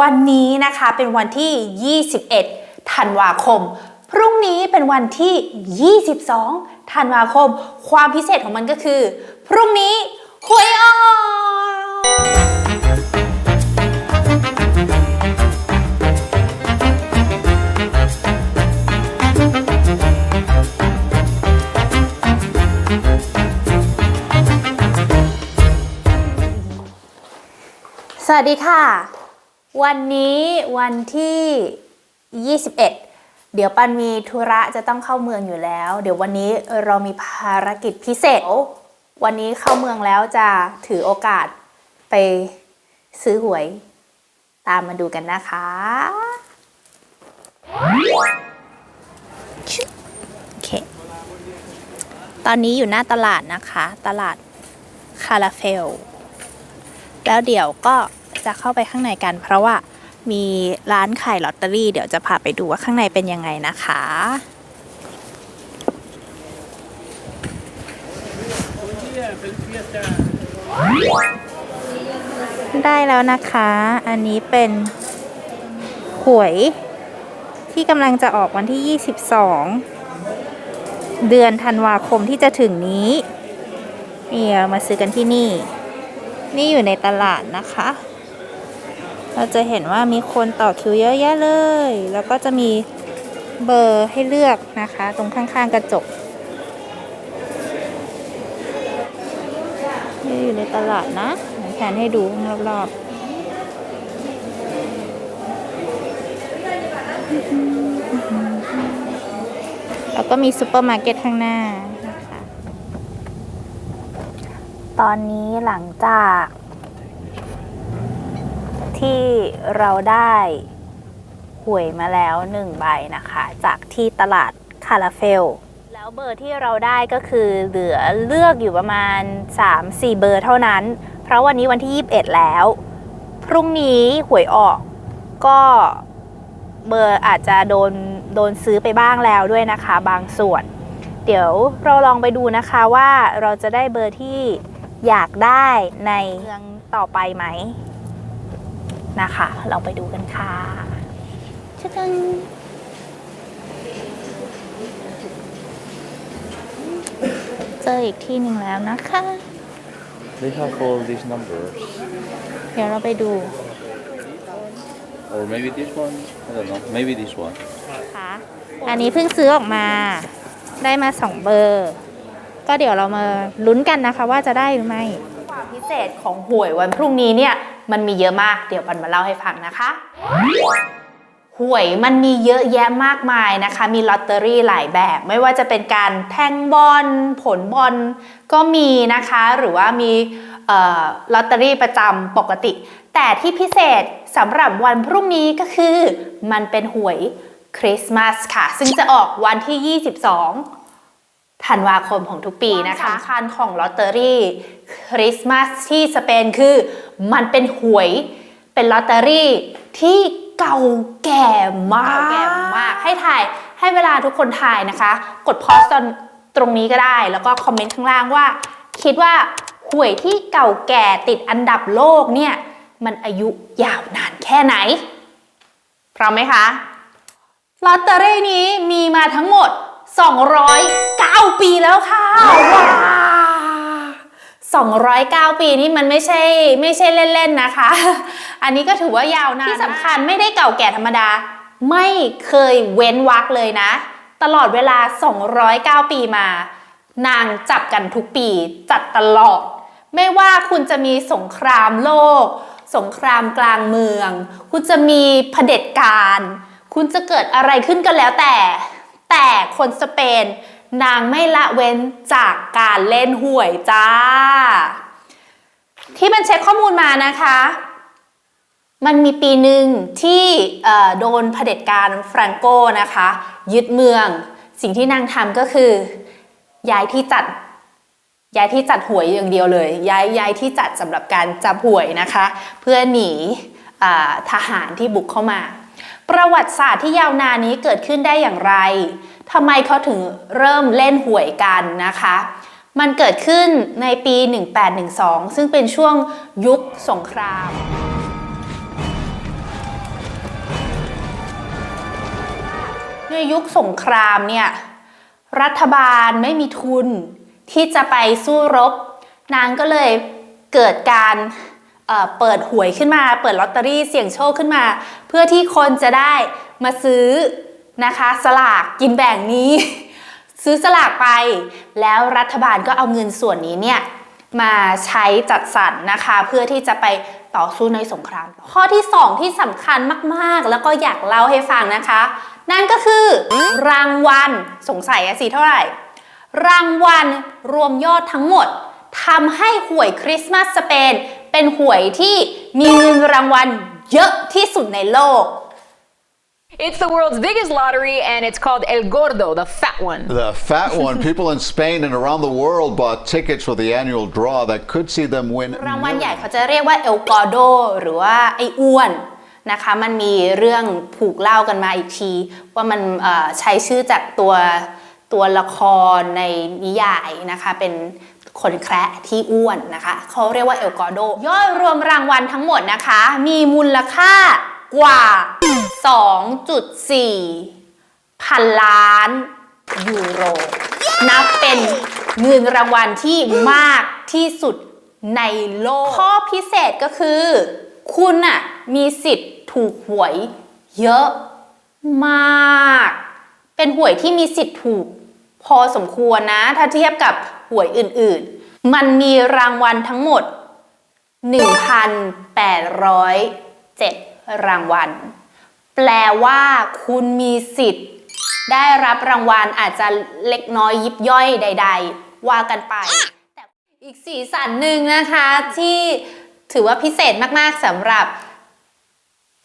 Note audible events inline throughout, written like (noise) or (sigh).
วันนี้นะคะเป็นวันที่ 21 ธันวาคม พรุ่งนี้เป็นวันที่ 22 ธันวาคม ความพิเศษของมันก็คือ พรุ่งนี้หวยออกสวัสดีค่ะ วันนี้วันที่ 21 เดี๋ยวปันมีธุระจะต้องเข้าเมืองอยู่แล้ว เดี๋ยววันนี้เรามีภารกิจพิเศษ วันนี้เข้าเมืองแล้วจะถือโอกาสไปซื้อหวย ตามมาดูกันนะคะ โอเค ตอนนี้อยู่หน้าตลาดนะคะ ตลาดคาราเฟล แล้วเดี๋ยวก็ จะเข้าไปข้างในกัน เพราะว่ามีร้านขายลอตเตอรี่ เดี๋ยวจะพาไปดูว่าข้างในเป็นยังไงนะคะ ได้แล้วนะคะ อันนี้เป็นหวยที่กำลังจะออกวันที่ 22 เดือนธันวาคมที่จะถึงนี้นี่เรามาซื้อกันที่นี่ นี่อยู่ในตลาดนะคะ เราจะเห็นว่ามีคนต่อคิวเยอะแยะเลย แล้วก็จะมีเบอร์ให้เลือกนะคะ ตรงข้างๆกระจกนี่อยู่ในตลาดนะแผนให้ดูรอบๆแล้วก็มีซูเปอร์มาร์เก็ตข้างหน้านะคะ ตอนนี้หลังจาก ที่เราได้หวยมาแล้วหนึ่งใบนะคะ จากที่ตลาดคาราเฟล แล้วเบอร์ที่เราได้ก็คือเหลือเลือกอยู่ประมาณ 3-4 เบอร์เท่านั้น เพราะวันนี้วันที่ 21 แล้ว พรุ่งนี้หวยออกก็เบอร์อาจจะโดนโดนซื้อไปบ้างแล้วด้วยนะคะ บางส่วน เดี๋ยวเราลองไปดูนะคะว่าเราจะได้เบอร์ที่อยากได้ในเมืองต่อไปไหม นะคะลองไปดูกันค่ะชะกันเจออีกที่หนึ่งแล้วนะคะ They have all these numbers. เดี๋ยวเราไปดู Or maybe this one. I don't know. Maybe this one. นะคะอันนี้เพิ่งซื้อออกมาได้มาสองเบอร์ ก็เดี๋ยวเรามาลุ้นกันนะคะว่าจะได้หรือไม่ ความพิเศษของหวยวันพรุ่งนี้เนี่ย มันมีเยอะมากเดี๋ยวปันมาเล่าให้ฟังนะคะหวยมันมีเยอะแยะมากมายนะคะ มีลอตเตอรี่หลายแบบ ไม่ว่าจะเป็นการแทงบอลผลบอลก็มีนะคะ หรือว่ามีเอ่อลอตเตอรี่ประจำปกติ แต่ที่พิเศษสำหรับวันพรุ่งนี้ก็คือ มันเป็นหวยคริสต์มาสค่ะ ซึ่งจะออกวันที่ 22 ธันวาคมของทุกปีนะคะสำคัญของลอตเตอรี่คริสต์มาสที่สเปนคือ มันเป็นหวย เป็นลอตเตอรี่ที่เก่าแก่มากแก่มาก ให้ถ่ายให้เวลาทุกคนถ่ายนะคะ กดพอสตอนตรงนี้ก็ได้ แล้วก็คอมเมนต์ข้างล่างว่า คิดว่าหวยที่เก่าแก่ติดอันดับโลกเนี่ย มันอายุยาวนานแค่ไหน พร้อมไหมคะลอตเตอรี่นี้มีมาทั้งหมด 209 ปีแล้วค่ะว้า 209 ปีนี่มันไม่ใช่ไม่ใช่เล่นๆนะคะ อันนี้ก็ถือว่ายาวนานที่สำคัญไม่ได้เก่าแก่ธรรมดา ไม่เคยเว้นวรรคเลยนะ ตลอดเวลา 209 ปีมา นางจับกันทุกปีจัดตลอด ไม่ว่าคุณจะมีสงครามโลก สงครามกลางเมือง คุณจะมีเผด็จการ คุณจะเกิดอะไรขึ้นก็แล้วแต่ แต่คนสเปน นางไม่ละเว้นจากการเล่นหวยจ้า ที่มันเช็คข้อมูลมานะคะ มันมีปีหนึ่งที่โดนเผด็จการแฟรงโกนะคะ ยึดเมือง สิ่งที่นางทำก็คือ ย้ายที่จัดย้ายที่จัดหวยอย่างเดียวเลย ย้ายย้ายที่จัดสำหรับการจับหวยนะคะ เพื่อหนีทหารที่บุกเข้ามา ประวัติศาสตร์ที่ยาวนานนี้เกิดขึ้นได้อย่างไร ทำไมเขาถึงเริ่มเล่นหวยกันนะคะ มันเกิดขึ้นในปี 1812 ซึ่งเป็นช่วงยุคสงครามในยุคสงครามเนี่ยรัฐบาลไม่มีทุนที่จะไปสู้รบ นางก็เลยเกิดการเเปิดหวยขึ้นมา เปิดลอตเตอรี่เสี่ยงโชคขึ้นมา เพื่อที่คนจะได้มาซื้อ นะคะ สลากกินแบ่งนี้ ซื้อสลากไป แล้วรัฐบาลก็เอาเงินส่วนนี้เนี่ยมาใช้จัดสรรนะคะ เพื่อที่จะไปต่อสู้ในสงคราม ข้อที่ 2 ที่สำคัญมากๆ แล้วก็อยากเล่าให้ฟังนะคะ นั่นก็คือรางวัลสงสัยอะสิเท่าไหร่ รางวัลรวมยอดทั้งหมดทำให้หวยคริสต์มาสสเปนเป็นหวยที่มีเงินรางวัลเยอะที่สุดในโลก It's the world's biggest lottery, and it's called El Gordo, the fat one. The fat one. People in Spain and around the world bought tickets for the annual draw that could see them win. รางวัลใหญ่เขาจะเรียกว่าเอลกอโดหรือว่าไอ้อ้วนนะคะ มันมีเรื่องผูกเล่ากันมาอีกที ว่ามันเอ่อใช้ชื่อจากตัวตัวละครในนิยายนะคะ เป็นคนแคระที่อ้วนนะคะ เขาเรียกว่าเอลกอโดยอดรวมรางวัลทั้งหมดนะคะ มีมูลค่ากว่า 2.4 พันล้านยูโร นับเป็นเงินรางวัลที่มากที่สุดในโลก ข้อพิเศษก็คือ คุณน่ะมีสิทธิ์ถูกหวยเยอะมาก เป็นหวยที่มีสิทธิ์ถูกพอสมควรนะ ถ้าเทียบกับหวยอื่นๆ มันมีรางวัลทั้งหมด 1,807 รางวัล แปลว่าคุณมีสิทธิ์ ได้รับรางวัลอาจจะเล็กน้อยยิบย่อยใด ๆ ว่ากันไปแต่อีกสีสันหนึ่งนะคะที่ถือว่าพิเศษมากๆสำหรับ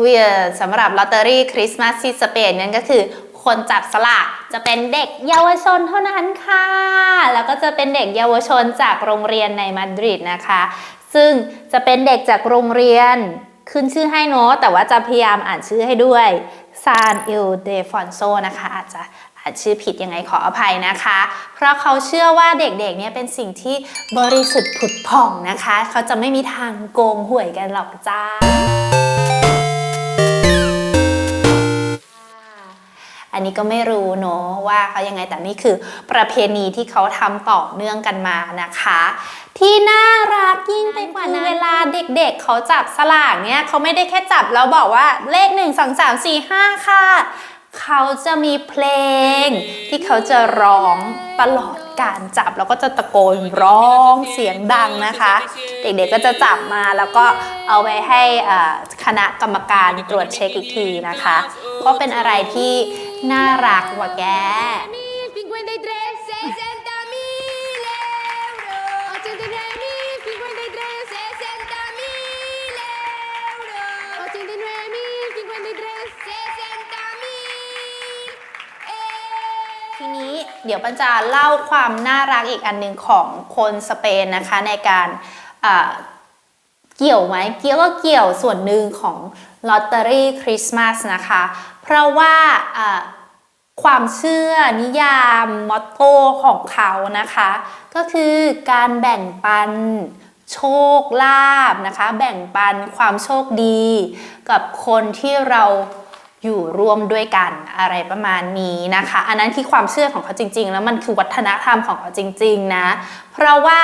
เวียสำหรับลอตเตอรี่คริสต์มาสที่สเปนนั่นก็คือคนจับสลากจะเป็นเด็กเยาวชนเท่านั้นค่ะ แล้วก็จะเป็นเด็กเยาวชนจากโรงเรียนในมาดริดนะคะ ซึ่งจะเป็นเด็กจากโรงเรียน ขึ้นชื่อให้เนาะแต่ว่าจะพยายามอ่านชื่อให้ด้วยซานอิลเดฟอนโซนะคะ อาจจะอ่านชื่อผิดยังไงขออภัยนะคะ เพราะเขาเชื่อว่าเด็กๆเนี่ยเป็นสิ่งที่บริสุทธิ์ผุดผ่องนะคะ เขาจะไม่มีทางโกงหวยกันหรอกจ้า อันนี้ก็ไม่รู้เนอะว่าเขายังไงแต่นี่คือประเพณีที่เขาทำต่อเนื่องกันมานะคะ ที่น่ารักยิ่งไปกว่านั้นเวลาเด็กๆ เขาจับสลากเนี่ยเขาไม่ได้แค่จับแล้วบอกว่าเลข 1 2 3 4 5 ค่ะ เขาจะมีเพลง ที่เขาจะร้องตลอดการจับแล้วก็จะตะโกนร้องเสียงดังนะคะ เด็กๆก็จะจับมาแล้วก็เอาไปให้คณะกรรมการตรวจเช็คอีกทีนะคะ ก็เป็นอะไรที่ น่ารักว่ะแก ทีนี้เดี๋ยวปัญจะเล่าความน่ารักอีกอันหนึ่งของคนสเปนนะคะในการเกี่ยวไหมเกี่ยวก็เกี่ยวส่วนหนึ่งของลอตเตอรี่คริสต์มาสนะคะ ราะว่าความเชื่อนิยามมอตโต้ของเขานะคะ ก็คือการแบ่งปันโชคลาภนะคะ แบ่งปันความโชคดี กับคนที่เราอยู่ร่วมด้วยกันอะไรประมาณนี้นะคะ อันนั้นคือความเชื่อของเขาจริง ๆ แล้วมันคือวัฒนธรรมของเขาจริง ๆ นะ เพราะว่า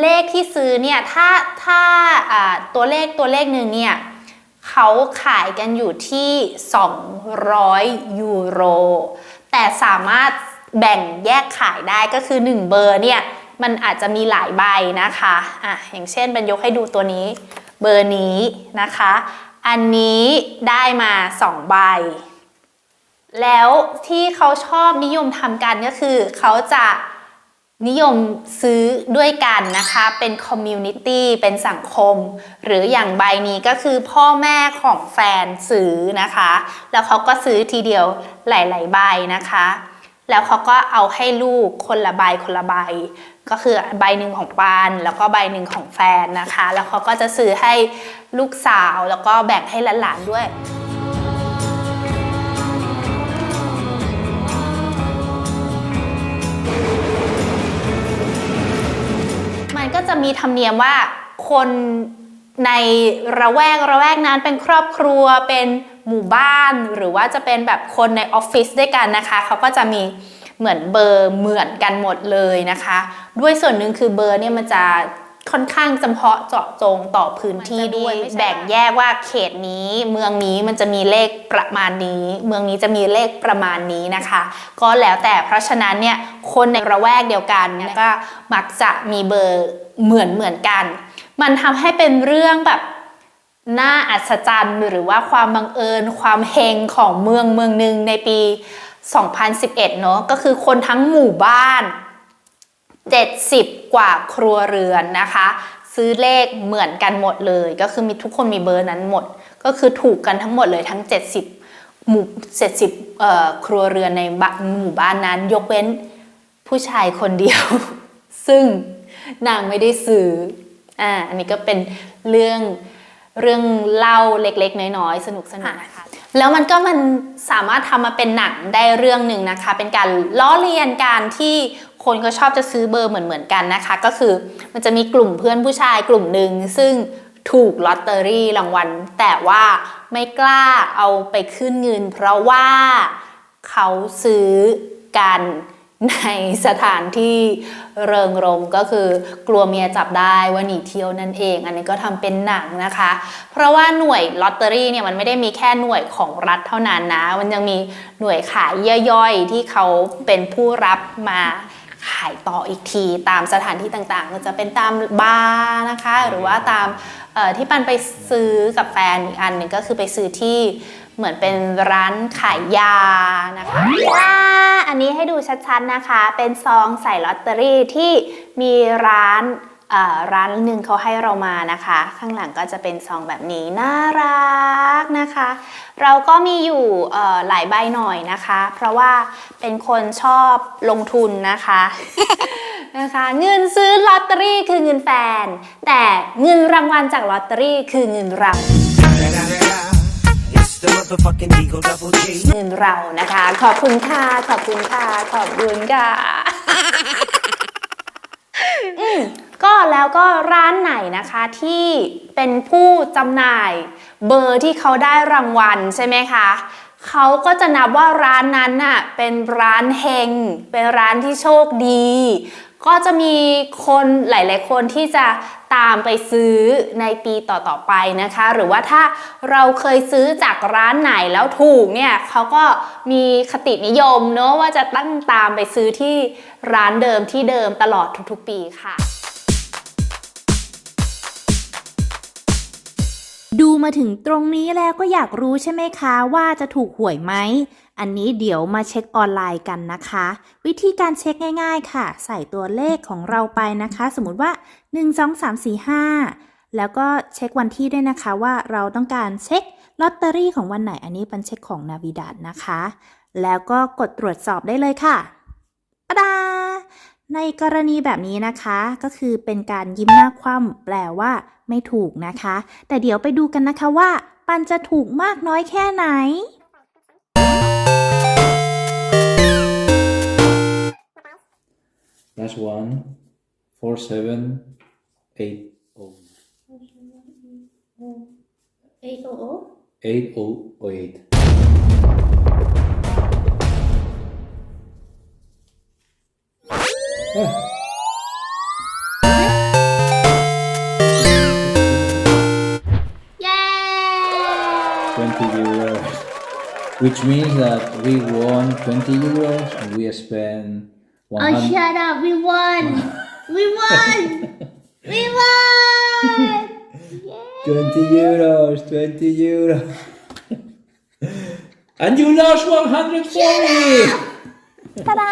เลขที่ซื้อเนี่ยถ้าถ้าตัวเลขตัวเลขหนึ่งเนี่ย เขาขายกันอยู่ที่ 200 ยูโร แต่สามารถแบ่งแยกขายได้ก็คือ 1 เบอร์เนี่ย มันอาจจะมีหลายใบนะคะอะอย่างเช่นเป็นยกให้ดูตัวนี้ เบอร์นี้นะคะ อันนี้ได้มา 2 ใบ แล้วที่เขาชอบนิยมทำกันก็คือเขาจะ นิยมซื้อด้วยกันนะคะ เป็นคอมมูนิตี้เป็นสังคม หรืออย่างใบนี้ก็คือพ่อแม่ของแฟนซื้อนะคะ แล้วเขาก็ซื้อทีเดียวหลาย ๆ ใบนะคะ แล้วเขาก็เอาให้ลูกคนละใบคนละใบ ก็คือใบหนึ่งของปานแล้วก็ใบหนึ่งของแฟนนะคะ แล้วเขาก็จะซื้อให้ลูกสาวแล้วก็แบ่งให้หลานๆด้วย มีธรรมเนียมว่าคนในระแวกระแวกนั้นเป็นครอบครัวเป็นหมู่บ้าน หรือว่าจะเป็นแบบคนในออฟฟิศด้วยกันนะคะเขาก็จะมีเหมือนเบอร์เหมือนกันหมดเลยนะคะ ด้วยส่วนหนึ่งคือเบอร์เนี่ยมันจะ ค่อนข้างจำเพาะเจาะจงต่อพื้นที่ด้วย แบ่งแยกว่าเขตนี้เมืองนี้มันจะมีเลขประมาณนี้ เมืองนี้จะมีเลขประมาณนี้นะคะ ก็แล้วแต่เพราะฉะนั้นเนี่ยคนในระแวกเดียวกันเนี่ยก็มักจะมีเบอร์เหมือนเหมือนกัน มันทำให้เป็นเรื่องแบบน่าอัศจรรย์หรือว่าความบังเอิญ ความเฮงของเมืองเมืองหนึ่งในปี 2011 เนอะก็คือคนทั้งหมู่บ้าน 70 กว่าครัวเรือนนะคะ ซื้อเลขเหมือนกันหมดเลย ก็คือมีทุกคนมีเบอร์นั้นหมด ก็คือถูกกันทั้งหมดเลยทั้ง 70หมู่70เอ่อครัวเรือนในบ้านหมู่บ้านนั้น ยกเว้นผู้ชายคนเดียว ซึ่งนางไม่ได้ซื้ออ่าอันนี้ก็เป็นเรื่องเรื่องเล่าเล็กๆ น้อยๆ สนุกสนุกนะคะแล้วมันก็มันสามารถทำมาเป็นหนังได้เรื่องหนึ่งนะคะ เป็นการล้อเลียนการที่ คนก็ชอบจะซื้อเบอร์เหมือนๆกันนะคะ ก็คือมันจะมีกลุ่มเพื่อนผู้ชายกลุ่มหนึ่งซึ่งถูกลอตเตอรี่รางวัล แต่ว่าไม่กล้าเอาไปขึ้นเงิน เพราะว่าเขาซื้อกันในสถานที่เริงรมก็คือกลัวเมียจับได้ว่าหนีเที่ยวนั่นเอง อันนี้ก็ทำเป็นหนังนะคะ เพราะว่าหน่วยลอตเตอรี่เนี่ยมันไม่ได้มีแค่หน่วยของรัฐเท่านั้นนะ มันยังมีหน่วยขายย่อยๆที่เขาเป็นผู้รับมา ขายต่ออีกทีตามสถานที่ต่างๆก็จะเป็นตามบาร์นะคะ หรือว่าตามเอ่อที่ปันไปซื้อกับแฟนอีกอันหนึ่งก็คือไปซื้อที่เหมือนเป็นร้านขายยานะคะว้าอันนี้ให้ดูชัดๆนะคะ เป็นซองใส่ลอตเตอรี่ที่มีร้านเอ่อ ร้านหนึ่งเขาให้เรามานะคะ ข้างหลังก็จะเป็นซองแบบนี้น่ารักนะคะ เราก็มีอยู่หลายใบหน่อยนะคะ เพราะว่าเป็นคนชอบลงทุนนะคะนะคะเงินซื้อลอตเตอรี่คือเงินแฟน แต่เงินรางวัลจากลอตเตอรี่คือเงินเราเงินเรานะคะ ขอบคุณค่ะ ขอบคุณค่ะ ขอบคุณค่ะอืม ก็แล้วก็ร้านไหนนะคะที่เป็นผู้จำหน่ายเบอร์ที่เขาได้รางวัลใช่ไหมคะเขาก็จะนับว่าร้านนั้นน่ะเป็นร้านเฮง เป็นร้านที่โชคดี ก็จะมีคนหลาย ๆ คนที่จะตามไปซื้อในปีต่อ ๆ ไปนะคะ หรือว่าถ้าเราเคยซื้อจากร้านไหนแล้วถูกเนี่ยเขาก็มีคตินิยมเนอะว่าจะตั้งตามไปซื้อที่ร้านเดิมที่เดิมตลอดทุก ๆ ปีค่ะ ดูมาถึงตรงนี้แล้วก็อยากรู้ใช่ไหมคะว่าจะถูกหวยไหม อันนี้เดี๋ยวมาเช็คออนไลน์กันนะคะ วิธีการเช็คง่าย ๆ ค่ะ ใส่ตัวเลขของเราไปนะคะ สมมติว่า 1 2 3 4 5 แล้วก็เช็ควันที่ด้วยนะคะว่าเราต้องการเช็คลอตเตอรี่ของวันไหนอันนี้เป็นเช็คของนาวิดาดนะคะ แล้วก็กดตรวจสอบได้เลยค่ะปะดา ในกรณีแบบนี้นะคะก็คือเป็นการยิ้มหน้าคว่ำแปลว่า ไม่ถูกนะคะ แต่เดี๋ยวไปดูกันนะคะว่า ปันจะถูกมากน้อยแค่ไหน Last one, four seven eight oh. Eight oh oh eight. Ah. Twenty euros, which means that we won twenty euros and we spent one Oh, hundred. shut up. We won. we won. we won. (laughs) 20 euros, 20 euros. (laughs) and you lost 140! ตาดา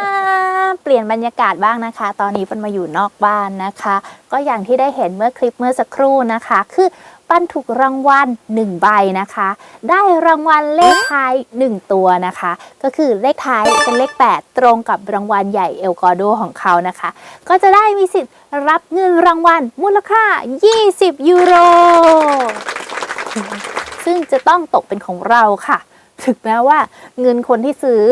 เปลี่ยนบรรยากาศบ้างนะคะ ตอนนี้ปันมาอยู่นอกบ้านนะคะ ก็อย่างที่ได้เห็นเมื่อคลิปเมื่อสักครู่นะคะ คือปันถูกรางวัล1ใบนะคะ ได้รางวัลเลขท้าย 1 ตัวนะคะ ก็คือเลขท้ายเป็นเลข 8 ตรงกับรางวัลใหญ่เอลกอโดของเขานะคะ ก็จะได้มีสิทธิ์รับเงินรางวัลมูลค่า 20 ยูโร ซึ่งจะต้องตกเป็นของเราค่ะ ถึงแม้ว่าเงินคนที่ซื้อ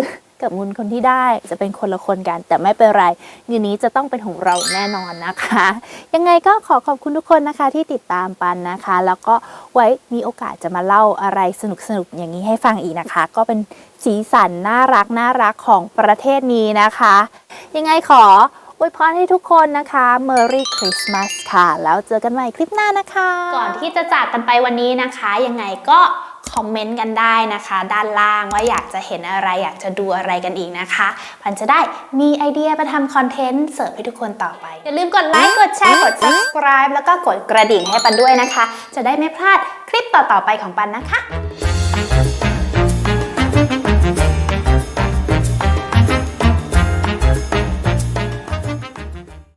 กับเงินคนที่ได้จะเป็นคนละคนกัน แต่ไม่เป็นไรเงินนี้จะต้องเป็นของเราแน่นอนนะคะ ยังไงก็ขอขอบคุณทุกคนนะคะที่ติดตามปันนะคะ แล้วก็ไว้มีโอกาสจะมาเล่าอะไรสนุกๆอย่างนี้ให้ฟังอีกนะคะ ก็เป็นสีสันน่ารักน่ารักของประเทศนี้นะคะ ยังไงขออวยพรให้ทุกคนนะคะ Merry Christmas ค่ะ แล้วเจอกันใหม่คลิปหน้านะคะ ก่อนที่จะจากกันไปวันนี้นะคะ ยังไงก็ อมเมนต์กันได้นะคะ ด้านล่างว่าอยากจะเห็นอะไรอยากจะดูอะไรกันอีกนะคะพันจะได้มีไอเดียมาทำคอนเทนต์เสิร์ฟให้ทุกคนต่อไป อย่าลืมกดไลค์กดแชร์กด subscribe แล้วก็กดกระดิ่งให้ปันด้วยนะคะ จะได้ไม่พลาดคลิปต่อๆไปของปันนะคะ